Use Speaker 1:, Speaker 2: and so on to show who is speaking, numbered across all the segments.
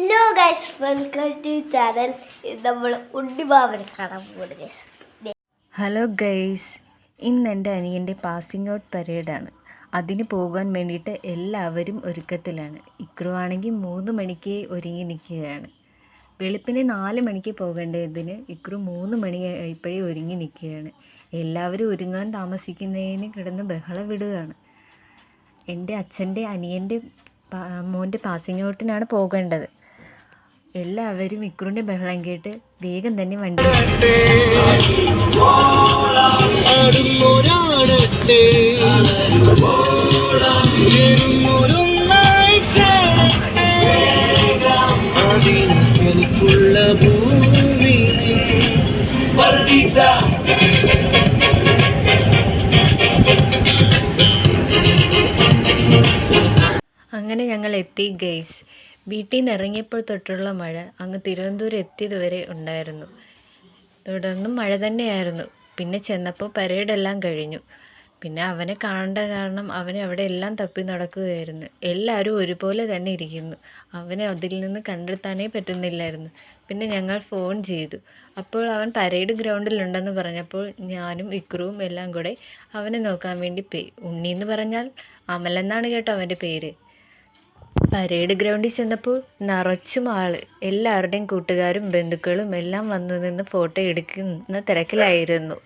Speaker 1: Hello guys welcome to channel നമ്മൾ ഉണ്ണിമാവനെ കാണാൻ പോകുന്നത് ഗൈസ്
Speaker 2: ഹലോ ഗൈസ് ഇന്ന് എന്റെ അനിയന്റെ പാസിംഗ് ഔട്ട് പരേഡാണ് അതിന് പോകാൻ വേണ്ടിയിട്ട് എല്ലാവരും ഒരുക്കത്തിലാണ്. ഇക്രു ആണെങ്കിൽ മൂന്ന് മണിക്ക് ഒരുങ്ങി നിൽക്കുകയാണ്. വെളുപ്പിന് നാല് മണിക്ക് പോകേണ്ടതിന് ഇക്രു മൂന്ന് മണി ഇപ്പോഴേ ഒരുങ്ങി നിൽക്കുകയാണ്. എല്ലാവരും ഒരുങ്ങാൻ താമസിക്കുന്നതിന് കിടന്ന് ബഹളം വിടുകയാണ്. എന്റെ അച്ഛന്റെ അനിയന്റെ മോന്റെ പാസിംഗ് ഔട്ടിനാണ് പോകേണ്ടത്. എല്ലാവരും ഇക്രുവിന്റെ ബഹളം കേട്ട് വേഗം തന്നെ വണ്ടി അങ്ങനെ ഞങ്ങൾ എത്തി ഗൈസ്. വീട്ടിൽ നിന്ന് ഇറങ്ങിയപ്പോൾ തൊട്ടുള്ള മഴ അങ്ങ് തിരുവനന്തപുരം എത്തിയത് വരെ ഉണ്ടായിരുന്നു. തുടർന്നും മഴ തന്നെയായിരുന്നു. പിന്നെ ചെന്നപ്പോൾ പരേഡെല്ലാം കഴിഞ്ഞു. പിന്നെ അവനെ കാണേണ്ട കാരണം അവനെ അവിടെ എല്ലാം തപ്പി നടക്കുകയായിരുന്നു. എല്ലാവരും ഒരുപോലെ തന്നെ ഇരിക്കുന്നു. അവനെ അതിൽ നിന്ന് കണ്ടെത്താനേ പറ്റുന്നില്ലായിരുന്നു. പിന്നെ ഞങ്ങൾ ഫോൺ ചെയ്തു. അപ്പോൾ അവൻ പരേഡ് ഗ്രൗണ്ടിലുണ്ടെന്ന് പറഞ്ഞപ്പോൾ ഞാനും ഇക്രുവും എല്ലാം കൂടെ അവനെ നോക്കാൻ വേണ്ടി പോയി ഉണ്ണി എന്ന് പറഞ്ഞാൽ അമലെന്നാണ് കേട്ടോ അവന്റെ പേര്. പരേഡ് ഗ്രൗണ്ടിൽ ചെന്നപ്പോൾ നിറച്ചും ആൾ എല്ലാവരുടെയും കൂട്ടുകാരും ബന്ധുക്കളും എല്ലാം വന്നു നിന്ന് ഫോട്ടോ എടുക്കുന്ന തിരക്കിലായിരുന്നു.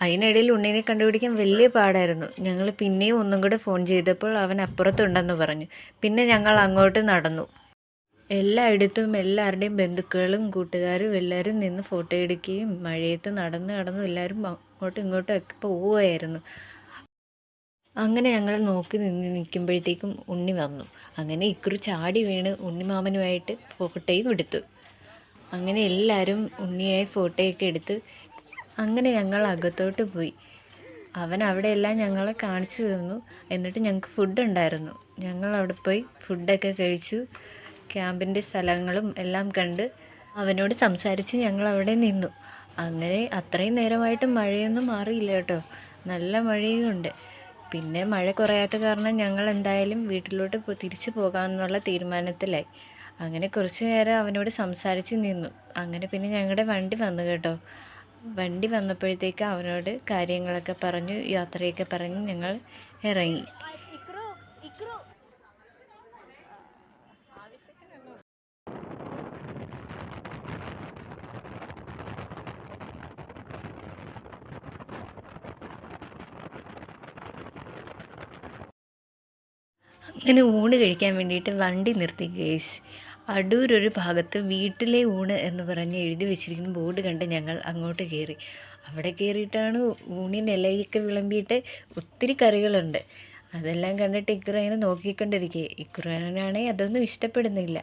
Speaker 2: അതിനിടയിൽ ഉണ്ണിനെ കണ്ടുപിടിക്കാൻ വലിയ പാടായിരുന്നു. ഞങ്ങൾ പിന്നെയും ഒന്നും കൂടെ ഫോൺ ചെയ്തപ്പോൾ അവൻ അപ്പുറത്തുണ്ടെന്ന് പറഞ്ഞു. പിന്നെ ഞങ്ങൾ അങ്ങോട്ട് നടന്നു. എല്ലായിടത്തും എല്ലാവരുടെയും ബന്ധുക്കളും കൂട്ടുകാരും എല്ലാവരും നിന്ന് ഫോട്ടോ എടുക്കുകയും മഴയത്ത് നടന്ന് നടന്നു എല്ലാവരും അങ്ങോട്ടും ഇങ്ങോട്ടും ഒക്കെ പോവുകയായിരുന്നു. അങ്ങനെ ഞങ്ങൾ നോക്കി നിന്ന് നിൽക്കുമ്പോഴത്തേക്കും ഉണ്ണി വന്നു. അങ്ങനെ ഇക്കുറി ചാടി വീണ് ഉണ്ണിമാമനുമായിട്ട് ഫോട്ടോയും എടുത്തു. അങ്ങനെ എല്ലാവരും ഉണ്ണിയായി ഫോട്ടോയൊക്കെ എടുത്ത് അങ്ങനെ ഞങ്ങൾ അകത്തോട്ട് പോയി. അവൻ അവിടെ എല്ലാം ഞങ്ങളെ കാണിച്ചു തന്നു. എന്നിട്ട് ഞങ്ങൾക്ക് ഫുഡ് ഉണ്ടായിരുന്നു. ഞങ്ങൾ അവിടെ പോയി ഫുഡൊക്കെ കഴിച്ചു. ക്യാമ്പിന്റെ സ്ഥലങ്ങളും എല്ലാം കണ്ട് അവനോട് സംസാരിച്ച് ഞങ്ങൾ അവിടെ നിന്നു. അങ്ങനെ അത്രയും നേരമായിട്ട് മഴയൊന്നും മാറിയില്ല കേട്ടോ. നല്ല മഴയും ഉണ്ട്. പിന്നെ മഴ കുറയാത്ത കാരണം ഞങ്ങൾ എന്തായാലും വീട്ടിലോട്ട് തിരിച്ചു പോകാമെന്നുള്ള തീരുമാനത്തിലായി. അങ്ങനെ കുറച്ച് നേരം അവനോട് സംസാരിച്ച് നിന്നു. അങ്ങനെ പിന്നെ ഞങ്ങളുടെ വണ്ടി വന്നു കേട്ടോ. വണ്ടി വന്നപ്പോഴത്തേക്ക് അവനോട് കാര്യങ്ങളൊക്കെ പറഞ്ഞു യാത്രയൊക്കെ പറഞ്ഞ് ഞങ്ങൾ ഇറങ്ങി. അങ്ങനെ ഊണ് കഴിക്കാൻ വേണ്ടിയിട്ട് വണ്ടി നിർത്തി ഗേസ് അടൂരൊരു ഭാഗത്ത് വീട്ടിലെ ഊണ് എന്ന് പറഞ്ഞ് എഴുതി വെച്ചിരിക്കുന്ന ബോർഡ് കണ്ട് ഞങ്ങൾ അങ്ങോട്ട് കയറി. അവിടെ കയറിയിട്ടാണ് ഊണിന് ഇലയൊക്കെ വിളമ്പിയിട്ട് ഒത്തിരി കറികളുണ്ട്. അതെല്ലാം കണ്ടിട്ട് ഇക്കുറ ഇങ്ങനെ നോക്കിക്കൊണ്ടിരിക്കുക ഇക്കുറാനാണെങ്കിൽ അതൊന്നും ഇഷ്ടപ്പെടുന്നില്ല.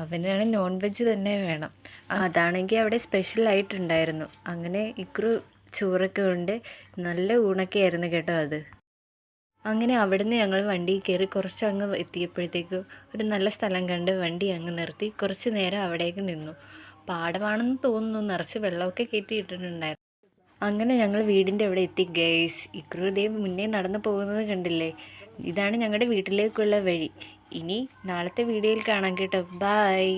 Speaker 2: അവനാണ് നോൺ വെജ് തന്നെ വേണം. അതാണെങ്കിൽ അവിടെ സ്പെഷ്യൽ ആയിട്ടുണ്ടായിരുന്നു. അങ്ങനെ ഇക്കുറു ചോറൊക്കെ ഉണ്ട് നല്ല ഊണൊക്കെ ആയിരുന്നു കേട്ടോ അത്. അങ്ങനെ അവിടുന്ന് ഞങ്ങൾ വണ്ടി കയറി കുറച്ച് അങ്ങ് എത്തിയപ്പോഴത്തേക്ക് ഒരു നല്ല സ്ഥലം കണ്ട് വണ്ടി അങ്ങ് നിർത്തി. കുറച്ച് നേരം അവിടേക്ക് നിന്നു. പാടമാണെന്ന് തോന്നുന്നു. നിറച്ച് വെള്ളമൊക്കെ കയറ്റിയിട്ടിട്ടുണ്ടായിരുന്നു അങ്ങനെ ഞങ്ങൾ വീടിന്റെ അവിടെ എത്തി. ഗേസ് ഇക്രുദേവ് മുന്നേ നടന്നു പോകുന്നത് കണ്ടില്ലേ? ഇതാണ് ഞങ്ങളുടെ വീട്ടിലേക്കുള്ള വഴി. ഇനി നാളത്തെ വീഡിയോയിൽ കാണാം കേട്ടോ. ബായ്